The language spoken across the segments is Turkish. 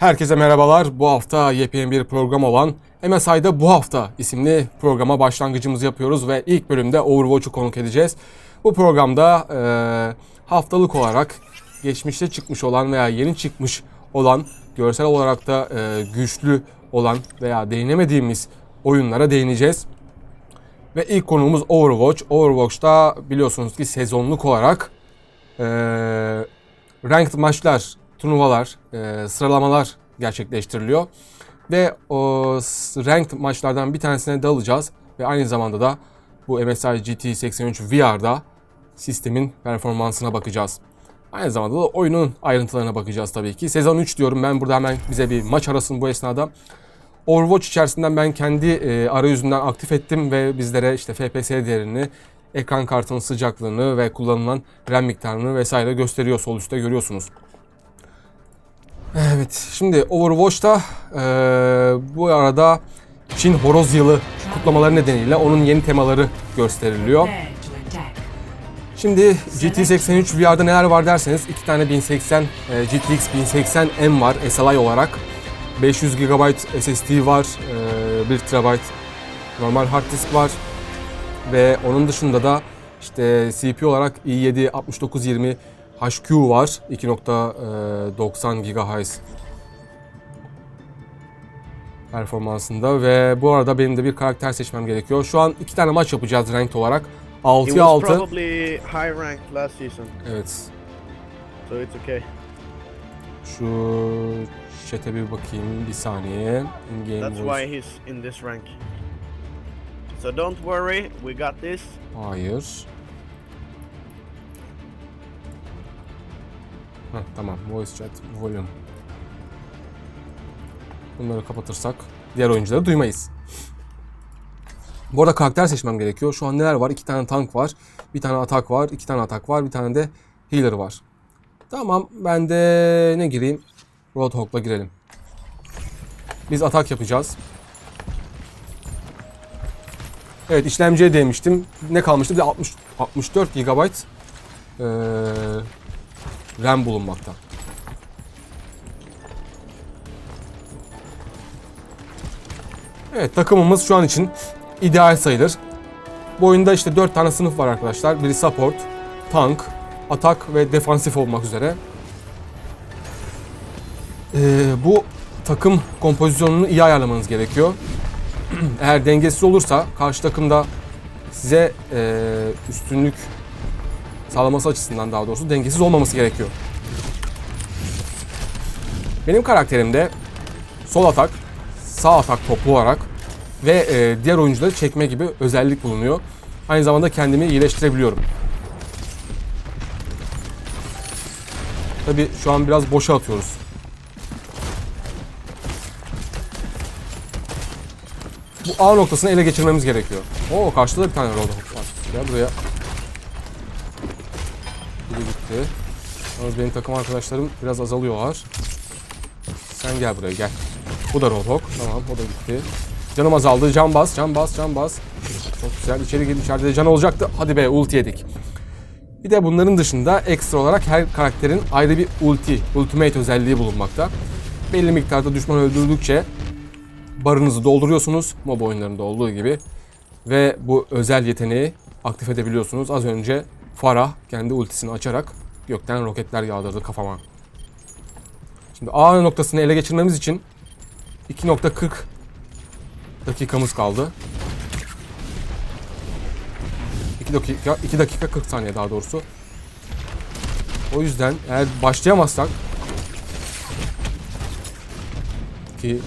Herkese merhabalar. Bu hafta yepyeni bir program olan MSI'da bu hafta isimli programa başlangıcımızı yapıyoruz ve ilk bölümde Overwatch'u konuk edeceğiz. Bu programda e, haftalık olarak geçmişte çıkmış olan veya yeni çıkmış olan görsel olarak da e, güçlü olan veya değinemediğimiz oyunlara değineceğiz. Ve ilk konuğumuz Overwatch. Overwatch'ta biliyorsunuz ki sezonluk olarak e, ranked maçlar, turnuvalar, e, sıralamalar gerçekleştiriliyor. Ve o ranked maçlardan bir tanesine dalacağız. Ve aynı zamanda da bu MSI GT83 VR'da sistemin performansına bakacağız. Aynı zamanda da oyunun ayrıntılarına bakacağız tabii ki. Sezon 3 diyorum ben burada hemen bize bir maç arasın bu esnada. Overwatch içerisinden ben kendi e, arayüzünden aktif ettim ve bizlere işte FPS değerini, ekran kartının sıcaklığını ve kullanılan RAM miktarını vesaire gösteriyor. Sol üstte görüyorsunuz. Evet, şimdi Overwatch'ta e, bu arada Çin Horoz Yılı kutlamaları nedeniyle onun yeni temaları gösteriliyor. Şimdi GT83 VR'da neler var derseniz iki tane 1080 e, GTX 1080M var SLI olarak. 500 GB SSD var, e, 1 TB normal hard disk var ve onun dışında da işte CPU olarak i7 6920 HQ var 2.90 GHz performansında ve bu arada benim de bir karakter seçmem gerekiyor. Şu an iki tane maç yapacağız ranked olarak. He 6'ya was 6. probably high ranked last season, Evet. so it's okay. Şu chat'e bir bakayım bir saniye. In game That's why he's in this rank. So don't worry, we got this. Hayır. Heh, tamam. Voice chat, volume. Bunları kapatırsak diğer oyuncuları duymayız. Bu arada karakter seçmem gerekiyor. Şu an neler var? İki tane tank var. Bir tane atak var. iki tane atak var. Bir tane de healer var. Tamam. Ben de ne gireyim? Roadhog'la girelim. Biz atak yapacağız. Evet işlemciye değmiştim. Ne kalmıştı? Bir de 60, 64 GB eee, RAM bulunmakta. Evet takımımız şu an için ideal sayılır. Bu oyunda işte 4 tane sınıf var arkadaşlar. Biri support, tank, atak ve defansif olmak üzere. Eee, bu takım kompozisyonunu iyi ayarlamanız gerekiyor. Eğer dengesiz olursa karşı takımda size eee, üstünlük sağlaması açısından daha doğrusu dengesiz olmaması gerekiyor. Benim karakterimde sol atak, sağ atak toplu olarak ve eee, diğer oyuncuları çekme gibi özellik bulunuyor. Aynı zamanda kendimi iyileştirebiliyorum. Tabi şu an biraz boşa atıyoruz. Bu A noktasını ele geçirmemiz gerekiyor. Oo karşıda da bir tane Roadhog var. Gel buraya. Gitti. Yalnız benim takım arkadaşlarım biraz azalıyorlar. Sen gel buraya gel. Bu da Roadhog. Tamam o da gitti. Canım azaldı. Can bas, can bas, can bas. Çok güzel. İçeri gir. İçeride de can olacaktı. Hadi be ulti yedik. Bir de bunların dışında ekstra olarak her karakterin ayrı bir ulti, ultimate özelliği bulunmakta. Belli miktarda düşman öldürdükçe barınızı dolduruyorsunuz MOBA oyunlarında olduğu gibi ve bu özel yeteneği aktif edebiliyorsunuz. Az önce Farah kendi ultisini açarak gökten roketler yağdırdı kafama. Şimdi A noktasını ele geçirmemiz için 2.40 dakikamız kaldı. 2 dakika, 2 dakika 40 saniye daha doğrusu. O yüzden eğer başlayamazsak ki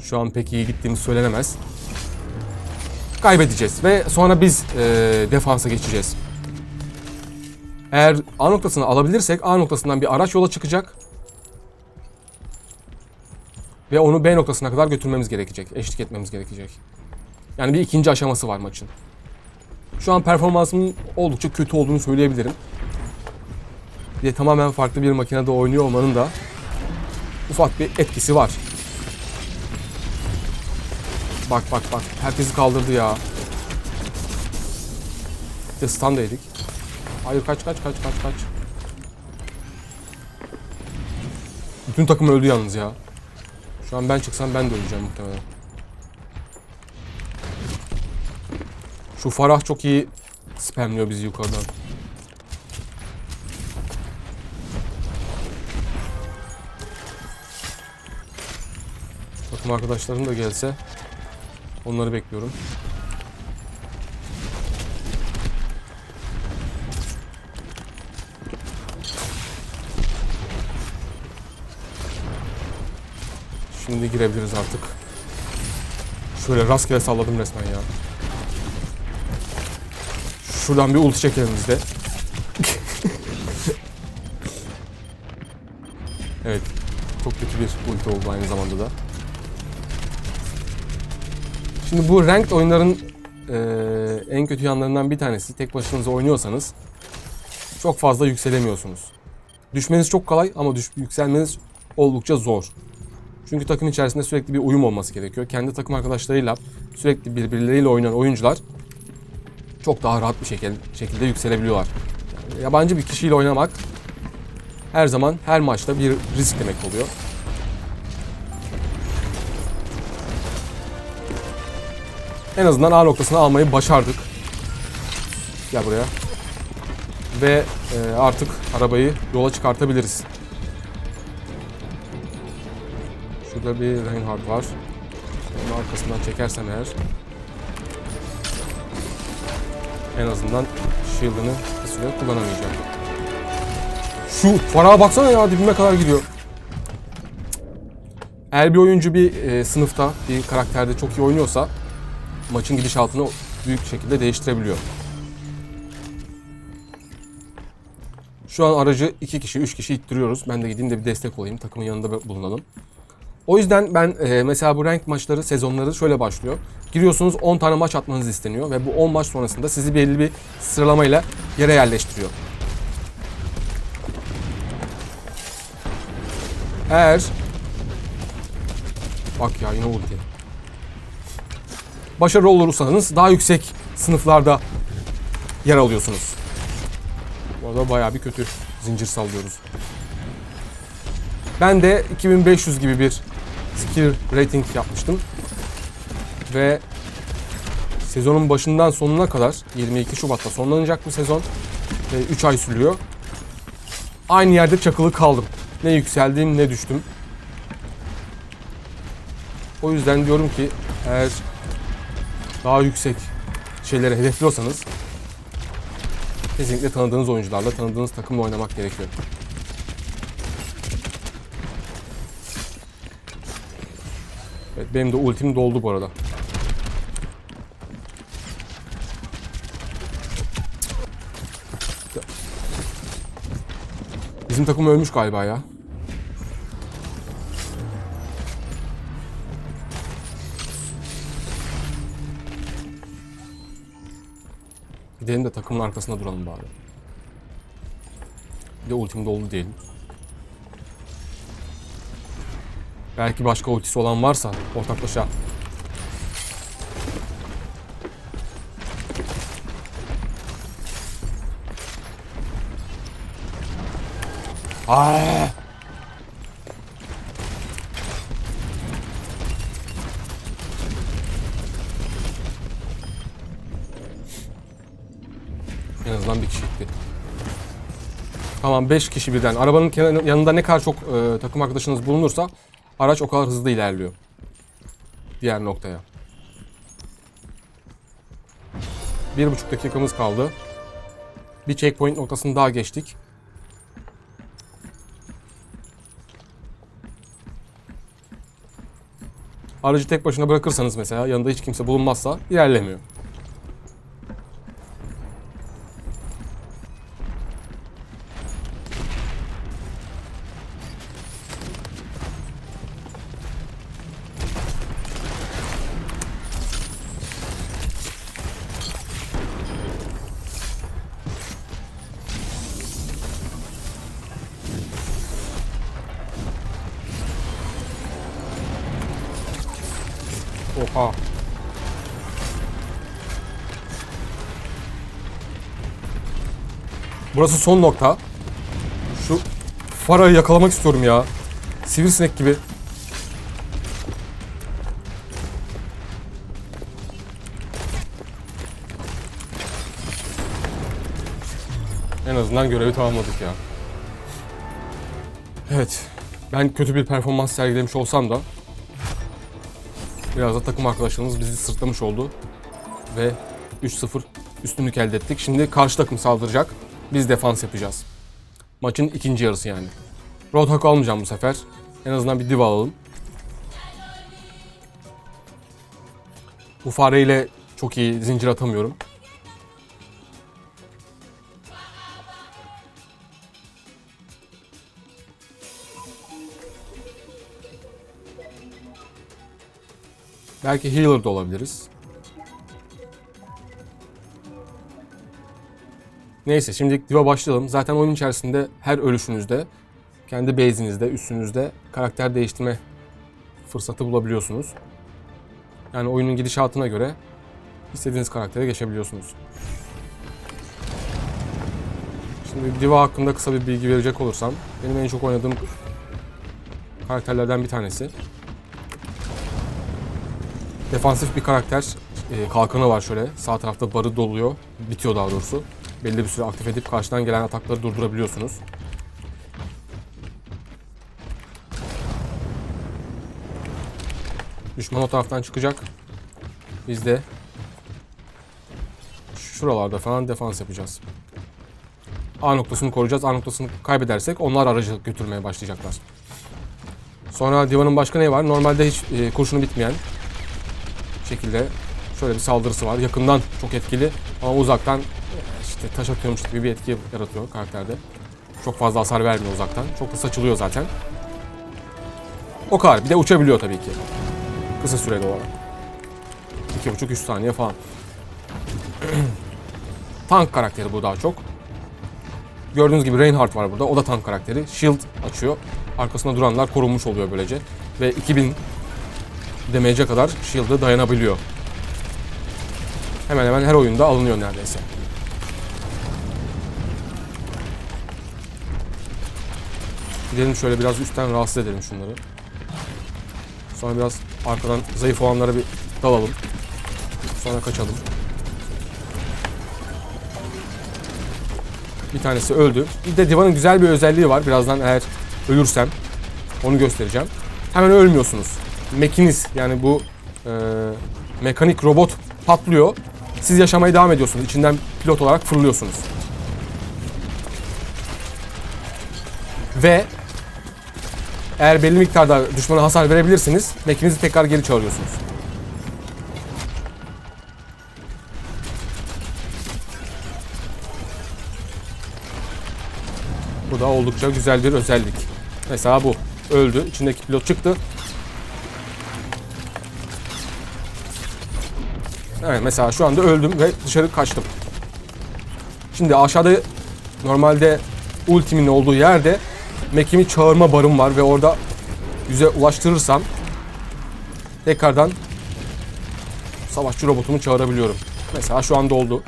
şu an pek iyi gittiğimiz söylenemez. Kaybedeceğiz ve sonra biz e, defansa geçeceğiz. Eğer A noktasını alabilirsek A noktasından bir araç yola çıkacak. Ve onu B noktasına kadar götürmemiz gerekecek. Eşlik etmemiz gerekecek. Yani bir ikinci aşaması var maçın. Şu an performansımın oldukça kötü olduğunu söyleyebilirim. De tamamen farklı bir makinede oynuyor olmanın da ufak bir etkisi var. Bak bak bak. Herkesi kaldırdı ya. Bir de stun da yedik. Hayır kaç kaç kaç kaç kaç. Bütün takım öldü yalnız ya. Şu an ben çıksam ben de öleceğim muhtemelen. Şu Farah çok iyi spamliyor bizi yukarıdan. Takım arkadaşlarım da gelse onları bekliyorum. Şimdi girebiliriz artık. Şöyle rastgele salladım resmen ya. Şuradan bir ulti çekelim biz de. evet. Çok kötü bir ulti oldu aynı zamanda da. Şimdi bu ranked oyunların eee, en kötü yanlarından bir tanesi tek başınıza oynuyorsanız çok fazla yükselemiyorsunuz. Düşmeniz çok kolay ama düş- yükselmeniz oldukça zor. Çünkü takım içerisinde sürekli bir uyum olması gerekiyor. Kendi takım arkadaşlarıyla sürekli birbirleriyle oynayan oyuncular çok daha rahat bir şekilde, şekilde yükselebiliyorlar. Yani yabancı bir kişiyle oynamak her zaman her maçta bir risk demek oluyor. En azından A noktasını almayı başardık. Gel buraya. Ve e, artık arabayı yola çıkartabiliriz. Şurada bir Reinhardt var. Onun arkasından çekersem eğer en azından shield'ını bir süre kullanamayacağım. Şu Farah'a baksana ya dibime kadar gidiyor. Eğer bir oyuncu bir e, sınıfta, bir karakterde çok iyi oynuyorsa maçın gidişatını büyük şekilde değiştirebiliyor. Şu an aracı iki kişi, üç kişi ittiriyoruz. Ben de gideyim de bir destek olayım. Takımın yanında bulunalım. O yüzden ben e, mesela bu rank maçları, sezonları şöyle başlıyor. Giriyorsunuz 10 tane maç atmanız isteniyor ve bu 10 maç sonrasında sizi belli bir sıralamayla yere yerleştiriyor. Eğer Bak ya yine ulti. Başarılı olursanız daha yüksek sınıflarda yer alıyorsunuz. Bu arada bayağı bir kötü zincir sallıyoruz. Ben de 2500 gibi bir skill rating yapmıştım. Ve sezonun başından sonuna kadar 22 Şubat'ta sonlanacak bu sezon. Ve 3 ay sürüyor. Aynı yerde çakılı kaldım. Ne yükseldim ne düştüm. O yüzden diyorum ki eğer daha yüksek şeyleri hedefliyorsanız kesinlikle tanıdığınız oyuncularla, tanıdığınız takımla oynamak gerekiyor. Benim de ultim doldu bu arada. Bizim takım ölmüş galiba ya. Gidelim de takımın arkasında duralım bari. Bir de ultim doldu diyelim. Belki başka ultisi olan varsa ortaklaşa. Aa! En azından bir kişi gitti. Tamam 5 kişi birden. Arabanın yanında ne kadar çok e, takım arkadaşınız bulunursa araç o kadar hızlı ilerliyor. Diğer noktaya. Bir buçuk dakikamız kaldı. Bir checkpoint noktasını daha geçtik. Aracı tek başına bırakırsanız mesela yanında hiç kimse bulunmazsa ilerlemiyor. Oha. Burası son nokta. Şu Farah'ı yakalamak istiyorum ya. Sivrisinek gibi. En azından görevi tamamladık ya. Evet. Ben kötü bir performans sergilemiş olsam da biraz da takım arkadaşlarımız bizi sırtlamış oldu. Ve 3-0 üstünlük elde ettik. Şimdi karşı takım saldıracak. Biz defans yapacağız. Maçın ikinci yarısı yani. Roadhog almayacağım bu sefer. En azından bir diva alalım. Bu fareyle çok iyi zincir atamıyorum. Belki healer da olabiliriz. Neyse şimdilik diva başlayalım. Zaten oyun içerisinde her ölüşünüzde kendi base'inizde, üstünüzde karakter değiştirme fırsatı bulabiliyorsunuz. Yani oyunun gidişatına göre istediğiniz karaktere geçebiliyorsunuz. Şimdi Diva hakkında kısa bir bilgi verecek olursam, benim en çok oynadığım karakterlerden bir tanesi. Defansif bir karakter, e, kalkanı var şöyle, sağ tarafta barı doluyor, bitiyor daha doğrusu. Belli bir süre aktif edip karşıdan gelen atakları durdurabiliyorsunuz. Düşman o taraftan çıkacak. Biz de şuralarda falan defans yapacağız. A noktasını koruyacağız. A noktasını kaybedersek onlar aracı götürmeye başlayacaklar. Sonra divanın başka ne var? Normalde hiç e, kurşunu bitmeyen şekilde şöyle bir saldırısı var. Yakından çok etkili ama uzaktan e, işte taş atıyormuş gibi bir etki yaratıyor karakterde. Çok fazla hasar vermiyor uzaktan. Çok da saçılıyor zaten. O kadar. Bir de uçabiliyor tabii ki. Kısa süreli olarak. 2,5-3 saniye falan. tank karakteri bu daha çok. Gördüğünüz gibi Reinhardt var burada. O da tank karakteri. Shield açıyor. Arkasında duranlar korunmuş oluyor böylece. Ve 2000 damage'e kadar Shield'ı dayanabiliyor. Hemen hemen her oyunda alınıyor neredeyse. Gidelim şöyle biraz üstten rahatsız edelim şunları. Sonra biraz arkadan zayıf olanlara bir dalalım. Sonra kaçalım. Bir tanesi öldü. Bir de Diva'nın güzel bir özelliği var. Birazdan eğer ölürsem onu göstereceğim. Hemen ölmüyorsunuz. Mekiniz yani bu e, mekanik robot patlıyor. Siz yaşamaya devam ediyorsunuz. İçinden pilot olarak fırlıyorsunuz. Ve eğer belli miktarda düşmana hasar verebilirsiniz, mekinizi tekrar geri çağırıyorsunuz. Bu da oldukça güzel bir özellik. Mesela bu. Öldü. İçindeki pilot çıktı. Evet mesela şu anda öldüm ve dışarı kaçtım. Şimdi aşağıda normalde ultimin olduğu yerde Mekimi çağırma barım var ve orada yüze ulaştırırsam tekrardan savaşçı robotumu çağırabiliyorum. Mesela şu anda oldu.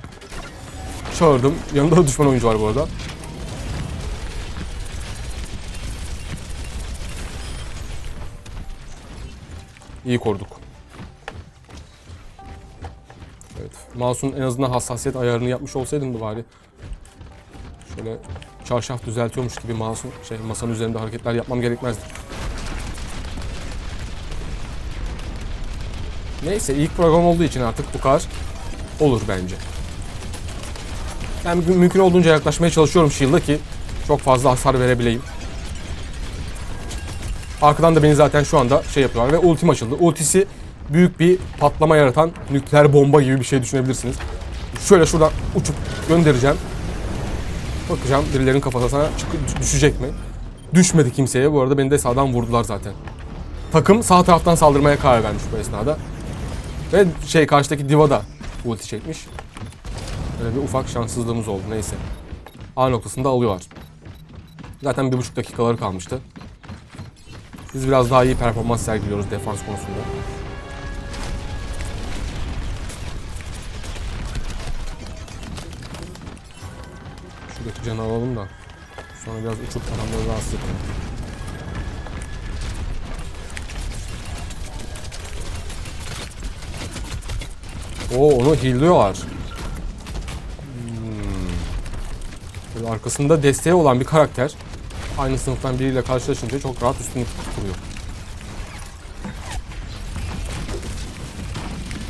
Çağırdım. Yanında da düşman oyuncu var bu arada. İyi koruduk. Mouse'un en azından hassasiyet ayarını yapmış olsaydım da bari. Şöyle çarşaf düzeltiyormuş gibi mouse'un şey masanın üzerinde hareketler yapmam gerekmezdi. Neyse ilk program olduğu için artık bu kadar olur bence. Ben mümkün- olduğunca yaklaşmaya çalışıyorum Shield'a ki çok fazla hasar verebileyim. Arkadan da beni zaten şu anda şey yapıyorlar ve ultim açıldı. Ultisi büyük bir patlama yaratan nükleer bomba gibi bir şey düşünebilirsiniz. Şöyle şuradan uçup göndereceğim. Bakacağım birilerinin kafasına düşecek mi? Düşmedi kimseye. Bu arada beni de sağdan vurdular zaten. Takım sağ taraftan saldırmaya karar vermiş bu esnada. Ve şey karşıdaki Diva da ulti çekmiş. Böyle bir ufak şanssızlığımız oldu neyse. A noktasında alıyorlar. Zaten bir buçuk dakikaları kalmıştı. Biz biraz daha iyi performans sergiliyoruz defans konusunda. canı alalım da. Sonra biraz uçup adamları rahatsız etmeyelim. O onu hilliyorlar. Hmm. Arkasında desteği olan bir karakter aynı sınıftan biriyle karşılaşınca çok rahat üstünü kuruyor.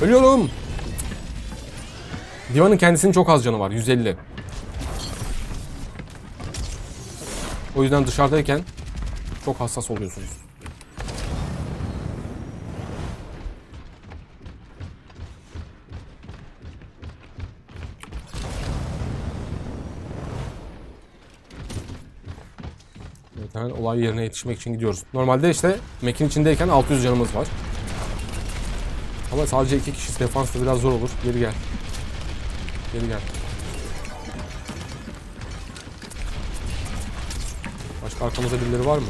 Ölüyorum. Divan'ın kendisinin çok az canı var. 150. O yüzden dışarıdayken çok hassas oluyorsunuz. Evet, hemen olay yerine yetişmek için gidiyoruz. Normalde işte mekin içindeyken 600 canımız var. Ama sadece iki kişi defansta biraz zor olur. Geri gel. Geri gel. Arkamızda birileri var mı?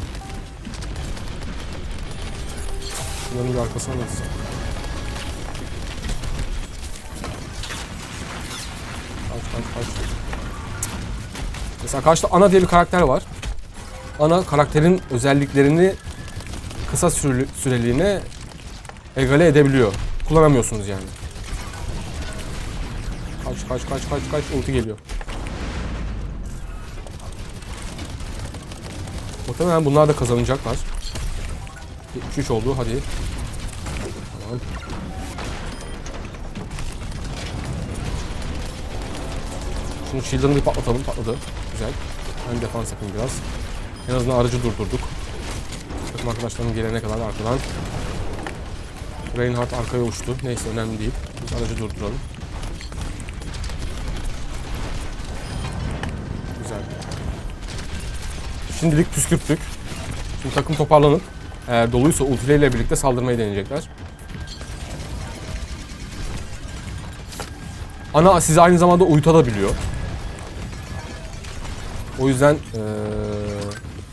Bunların bir arkasına mı? Kaç kaç kaç. Mesela karşıda Ana diye bir karakter var. Ana karakterin özelliklerini kısa süreli, süreliğine egale edebiliyor. Kullanamıyorsunuz yani. Kaç kaç kaç kaç kaç ulti geliyor. Muhtemelen bunlar da kazanacaklar. 3 oldu hadi. Tamam. Şimdi shield'ını bir patlatalım. Patladı. Güzel. Ben defans yapayım biraz. En azından aracı durdurduk. Takım arkadaşlarım gelene kadar arkadan. Reinhardt arkaya uçtu. Neyse önemli değil. Biz aracı durduralım. Güzel. Şimdilik püskürttük. Şimdi takım toparlanıp eğer doluysa ultileriyle birlikte saldırmayı deneyecekler. Ana sizi aynı zamanda uyutabiliyor. O yüzden eee,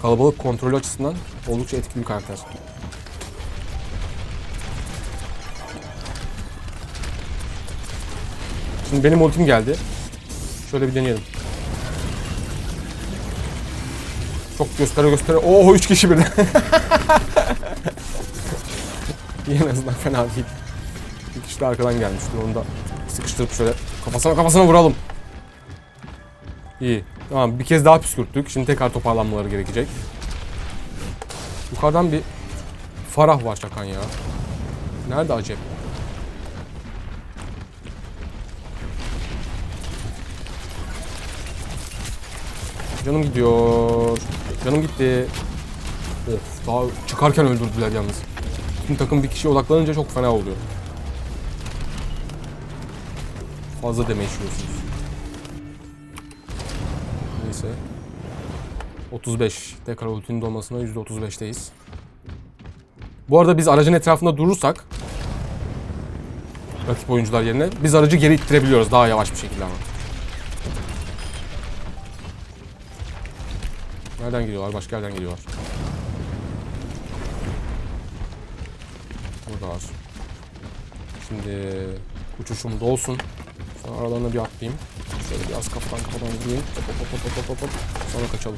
kalabalık kontrolü açısından oldukça etkili bir karakter. Şimdi benim ultim geldi. Şöyle bir deneyelim. Göstere göstere. Oo 3 kişi birden. En azından fena değil. Bir kişi de arkadan gelmişti. Onu da sıkıştırıp şöyle kafasına kafasına vuralım. İyi. Tamam bir kez daha püskürttük. Şimdi tekrar toparlanmaları gerekecek. Yukarıdan bir Farah var Çakan ya. Nerede acep? Canım gidiyor. Canım gitti. Of daha çıkarken öldürdüler yalnız. Tüm takım bir kişiye odaklanınca çok fena oluyor. Fazla deme işiyorsunuz. Neyse. 35. Tekrar ultinin dolmasına %35'teyiz. Bu arada biz aracın etrafında durursak rakip oyuncular yerine biz aracı geri ittirebiliyoruz daha yavaş bir şekilde ama. Nereden geliyorlar? Başka yerden geliyorlar. Burada var. Şimdi uçuşum dolsun. Sonra aralarına bir atlayayım. Şöyle biraz kafadan kafadan vurayım. Hop hop hop hop hop hop hop. Sonra kaçalım.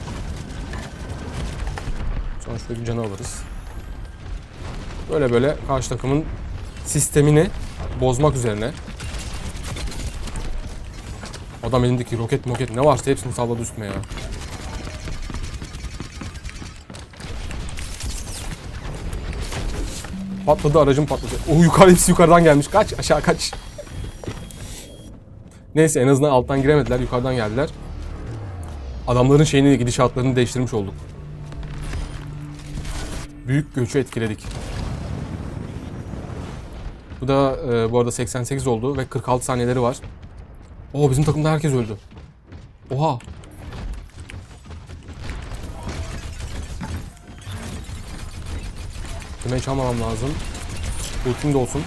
Sonra şöyle bir canı alırız. Böyle böyle karşı takımın sistemini bozmak üzerine. Adam elindeki roket moket ne varsa hepsini salladı üstüme ya. Patladı aracım patladı. O yukarı hepsi yukarıdan gelmiş. Kaç aşağı kaç. Neyse en azından alttan giremediler yukarıdan geldiler. Adamların şeyini gidişatlarını değiştirmiş olduk. Büyük göçü etkiledik. Bu da e, bu arada 88 oldu ve 46 saniyeleri var. Oo bizim takımda herkes öldü. Oha. Damage çalmamam lazım. Ultim de olsun.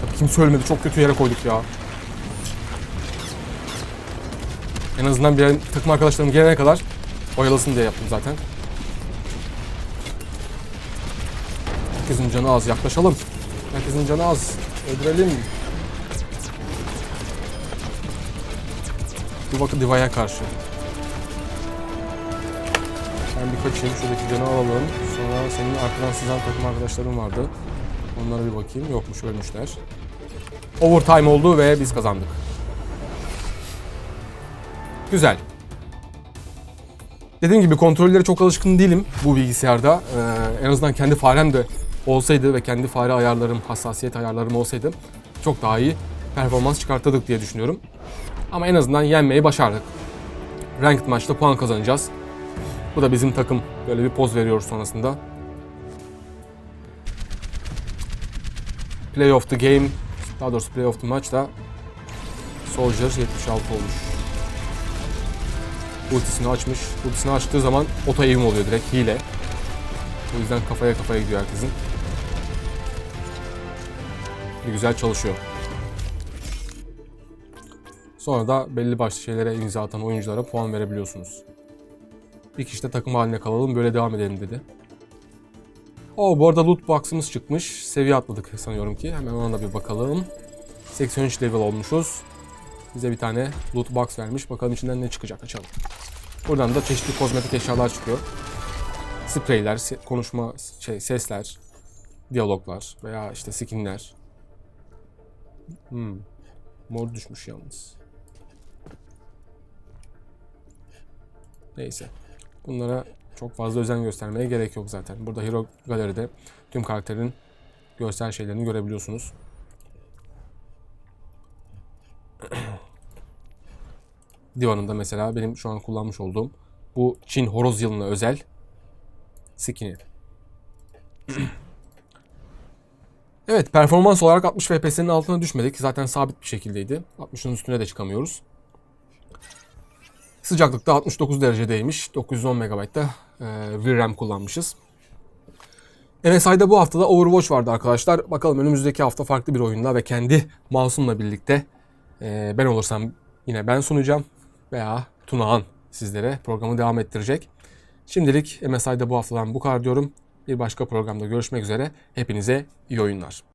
Tabii kimse ölmedi. Çok kötü yere koyduk ya. En azından bir takım arkadaşlarım gelene kadar oyalasın diye yaptım zaten. Herkesin canı az. Yaklaşalım. Herkesin canı az. Öldürelim. Bir bakın Diva'ya karşı. Ben bir kaçayım. Şuradaki canı alalım. Sonra senin arkadan sızan takım arkadaşların vardı. Onlara bir bakayım. Yokmuş ölmüşler. Overtime oldu ve biz kazandık. Güzel. Dediğim gibi kontrollere çok alışkın değilim bu bilgisayarda. Ee, en azından kendi farem de olsaydı ve kendi fare ayarlarım, hassasiyet ayarlarım olsaydı çok daha iyi performans çıkartırdık diye düşünüyorum. Ama en azından yenmeyi başardık. Ranked maçta puan kazanacağız. Bu da bizim takım böyle bir poz veriyoruz sonrasında. Play of the game, daha doğrusu play of the match da Soldier 76 olmuş. Ultisini açmış. Ultisini açtığı zaman oto eğim oluyor direkt hile. O yüzden kafaya kafaya gidiyor herkesin. Güzel çalışıyor. Sonra da belli başlı şeylere imza atan oyunculara puan verebiliyorsunuz. Bir kişi de takım haline kalalım böyle devam edelim dedi. O bu arada loot box'ımız çıkmış. Seviye atladık sanıyorum ki. Hemen ona da bir bakalım. 83 level olmuşuz. Bize bir tane loot box vermiş. Bakalım içinden ne çıkacak açalım. Buradan da çeşitli kozmetik eşyalar çıkıyor. Spreyler, konuşma şey sesler, diyaloglar veya işte skinler. Hmm. Mor düşmüş yalnız. Neyse. Bunlara çok fazla özen göstermeye gerek yok zaten. Burada Hero Gallery'de tüm karakterin görsel şeylerini görebiliyorsunuz. Divanında mesela benim şu an kullanmış olduğum bu Çin horoz yılına özel skin'i. evet performans olarak 60 FPS'nin altına düşmedik. Zaten sabit bir şekildeydi. 60'ın üstüne de çıkamıyoruz. Sıcaklıkta 69 derecedeymiş. 910 MB'da e, VRAM kullanmışız. MSI'da bu haftada Overwatch vardı arkadaşlar. Bakalım önümüzdeki hafta farklı bir oyunla ve kendi mouse'umla birlikte e, ben olursam yine ben sunacağım veya Tunağan sizlere programı devam ettirecek. Şimdilik MSI'da bu haftadan bu kadar diyorum. Bir başka programda görüşmek üzere. Hepinize iyi oyunlar.